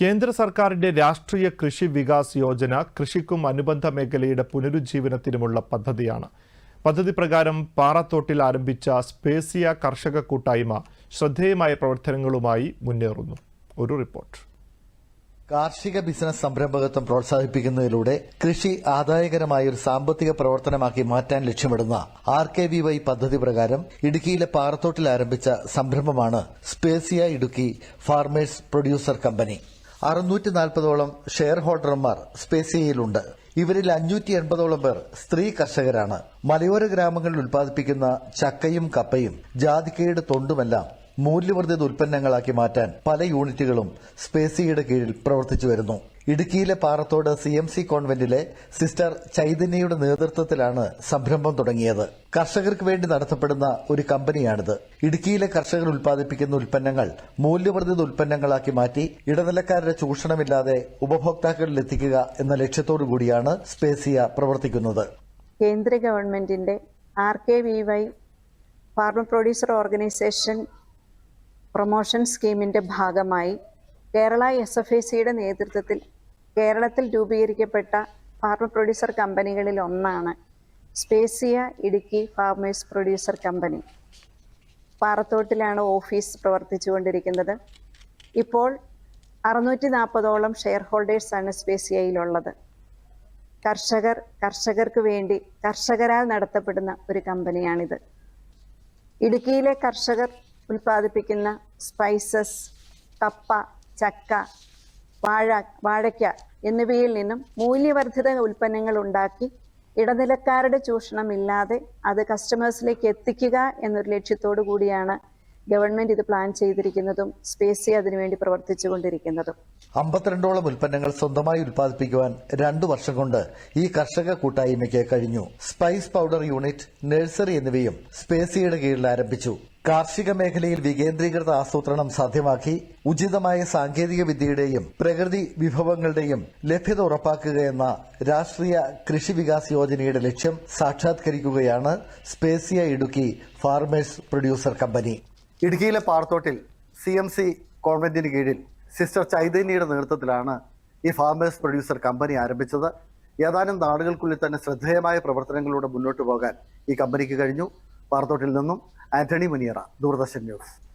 കേന്ദ്ര സർക്കാരിന്റെ രാഷ്ട്രീയ കൃഷി വികാസ് യോജന കൃഷിക്കും അനുബന്ധ മേഖലയുടെ പുനരുജ്ജീവനത്തിനുമുള്ള പദ്ധതിയാണ്. പദ്ധതി പ്രകാരം പാറത്തോട്ടിൽ ആരംഭിച്ച സ്പേസിയ കർഷക കൂട്ടായ്മ ശ്രദ്ധേയമായ പ്രവർത്തനങ്ങളുമായി മുന്നേറുന്നു. ഒരു റിപ്പോർട്ട്. കാർഷിക ബിസിനസ് സംരംഭകത്വം പ്രോത്സാഹിപ്പിക്കുന്നതിലൂടെ കൃഷി ആദായകരമായ ഒരു സാമ്പത്തിക പ്രവർത്തനമാക്കി മാറ്റാൻ ലക്ഷ്യമിടുന്ന ആർ കെ വി വൈ പദ്ധതി പ്രകാരം ഇടുക്കിയിലെ പാറത്തോട്ടിൽ ആരംഭിച്ച സംരംഭമാണ് Spacia Idukki farmers producer company. അറുന്നൂറ്റി നാൽപ്പതോളം ഷെയർ ഹോൾഡർമാർ സ്പേസിയയിലുണ്ട്. ഇവരിൽ അഞ്ഞൂറ്റി എൺപതോളം പേർ സ്ത്രീ കർഷകരാണ്. മലയോര ഗ്രാമങ്ങളിൽ ഉൽപ്പാദിപ്പിക്കുന്ന ചക്കയും കപ്പയും ജാതിക്കയുടെ തൊണ്ടുമെല്ലാം മൂല്യവർദ്ധിത ഉൽപ്പന്നങ്ങളാക്കി മാറ്റാൻ പല യൂണിറ്റുകളും സ്പേസിയുടെ കീഴിൽ പ്രവർത്തിച്ചു വരുന്നു. ഇടുക്കിയിലെ പാറത്തോട് സി എം സി കോൺവെന്റിലെ സിസ്റ്റർ ചൈതന്യയുടെ നേതൃത്വത്തിലാണ് സംരംഭം തുടങ്ങിയത്. കർഷകർക്ക് വേണ്ടി നടത്തപ്പെടുന്ന ഒരു കമ്പനിയാണിത്. ഇടുക്കിയിലെ കർഷകർ ഉൽപ്പാദിപ്പിക്കുന്ന ഉൽപ്പന്നങ്ങൾ മൂല്യവർദ്ധിത ഉൽപ്പന്നങ്ങളാക്കി മാറ്റി ഇടനിലക്കാരുടെ ചൂഷണമില്ലാതെ ഉപഭോക്താക്കളിൽ എത്തിക്കുക എന്ന ലക്ഷ്യത്തോടു കൂടിയാണ് സ്പേസിയ പ്രവർത്തിക്കുന്നത്. കേന്ദ്ര ഗവൺമെന്റിന്റെ R K V Y farmer producer organisation promotion സ്കീമിന്റെ ഭാഗമായി കേരള എസ് എഫ് എ സിയുടെ നേതൃത്വത്തിൽ കേരളത്തിൽ രൂപീകരിക്കപ്പെട്ട ഫാർമ പ്രൊഡ്യൂസർ കമ്പനികളിൽ ഒന്നാണ് Spacia Idukki farmers producer company. പാറത്തോട്ടിലാണ് office പ്രവർത്തിച്ചുകൊണ്ടിരിക്കുന്നത്. ഇപ്പോൾ അറുന്നൂറ്റി നാൽപ്പതോളം ഷെയർ ഹോൾഡേഴ്സാണ് സ്പേസിയയിലുള്ളത്. കർഷകർ കർഷകർക്ക് വേണ്ടി കർഷകരാൽ നടത്തപ്പെടുന്ന ഒരു കമ്പനിയാണിത്. ഇടുക്കിയിലെ കർഷകർ ഉൽപ്പാദിപ്പിക്കുന്ന സ്പൈസസ് കപ്പ ചക്ക വാഴ വാഴയ്ക്ക എന്നിവയിൽ നിന്നും മൂല്യവർദ്ധിത ഉൽപ്പന്നങ്ങൾ ഉണ്ടാക്കി ഇടനിലക്കാരുടെ ചൂഷണമില്ലാതെ അത് കസ്റ്റമേഴ്സിലേക്ക് എത്തിക്കുക എന്നൊരു ലക്ഷ്യത്തോടു കൂടിയാണ് ഗവൺമെന്റ് ഇത് പ്ലാൻ ചെയ്തിരിക്കുന്നതും സ്പേസി അതിനുവേണ്ടി പ്രവർത്തിച്ചുകൊണ്ടിരിക്കുന്നതും. അമ്പത്തിരണ്ടോളം ഉൽപ്പന്നങ്ങൾ സ്വന്തമായി ഉൽപ്പാദിപ്പിക്കുവാൻ രണ്ടു വർഷം കൊണ്ട് ഈ കർഷക കൂട്ടായ്മയ്ക്ക് കഴിഞ്ഞു. സ്പൈസ് പൗഡർ യൂണിറ്റ് നഴ്സറി എന്നിവയും സ്പേസിയുടെ കീഴിൽ ആരംഭിച്ചു. കാർഷിക മേഖലയിൽ വികേന്ദ്രീകൃത ആസൂത്രണം സാധ്യമാക്കി ഉചിതമായ സാങ്കേതിക വിദ്യയുടെയും പ്രകൃതി വിഭവങ്ങളുടെയും ലഭ്യത ഉറപ്പാക്കുകയെന്ന രാഷ്ട്രീയ കൃഷി വികാസ് യോജനയുടെ ലക്ഷ്യം സാക്ഷാത്കരിക്കുകയാണ് Spacia Idukki farmers producer company. ഇടുക്കിയിലെ പാറത്തോട്ടിൽ സി എം സി കോൺവെന്റിന് കീഴിൽ സിസ്റ്റർ ചൈതന്യയുടെ നേതൃത്വത്തിലാണ് ഈ ഫാർമേഴ്സ് പ്രൊഡ്യൂസർ കമ്പനി ആരംഭിച്ചത്. ഏതാനും നാടുകൾക്കുള്ളിൽ തന്നെ ശ്രദ്ധേയമായ പ്രവർത്തനങ്ങളിലൂടെ മുന്നോട്ട് പോകാൻ ഈ കമ്പനിക്ക് കഴിഞ്ഞു. പാറത്തോട്ടിൽ നിന്നും ആന്റണി മുനിയറ ദൂരദർശൻ ന്യൂസ്.